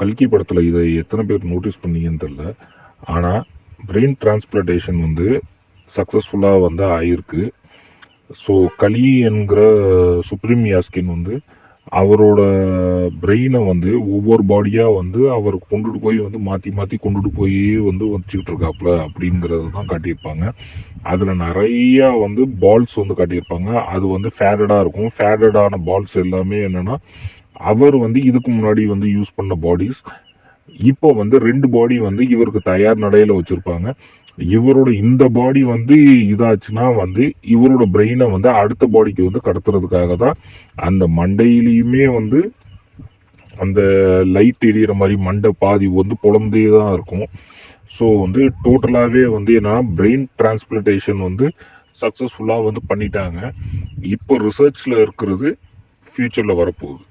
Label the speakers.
Speaker 1: கல்கி படத்தில் இதை எத்தனை பேர் நோட்டீஸ் பண்ணீங்கன்னு தெரில ஆனால் பிரெயின் டிரான்ஸ்பிளான்டேஷன் வந்து சக்ஸஸ்ஃபுல்லாக வந்து ஆயிருக்கு. ஸோ கலி என்கிற சுப்ரீம் யாஸ்கின் வந்து அவரோட பிரெயினை வந்து ஒவ்வொரு பாடியாக வந்து அவர் கொண்டுட்டு போய் வந்து மாற்றி மாற்றி கொண்டுட்டு போய் வந்து வச்சுக்கிட்டு இருக்காப்புல அப்படிங்கிறது தான் காட்டியிருப்பாங்க. அதில் நிறையா வந்து பால்ஸ் வந்து காட்டியிருப்பாங்க. அது வந்து ஃபேடடாக இருக்கும். ஃபேடடான பால்ஸ் எல்லாமே என்னென்னா அவர் வந்து இதுக்கு முன்னாடி வந்து யூஸ் பண்ண பாடிஸ் இப்போ வந்து ரெண்டு பாடி வந்து இவருக்கு தயார் நடையில் வச்சுருப்பாங்க. இவரோட இந்த பாடி வந்து இதாச்சுன்னா வந்து இவரோட பிரெயினை வந்து அடுத்த பாடிக்கு வந்து கடத்துறதுக்காக தான் அந்த மண்டையிலையுமே வந்து அந்த லைட் எரியிற மாதிரி மண்டை பாதி வந்து புலந்தே தான் இருக்கும். ஸோ வந்து டோட்டலாகவே வந்து என்னன்னா பிரெயின் டிரான்ஸ்பிளேஷன் வந்து சக்ஸஸ்ஃபுல்லாக வந்து பண்ணிட்டாங்க. இப்போ ரிசர்ச்சில் இருக்கிறது ஃப்யூச்சரில் வரப்போகுது.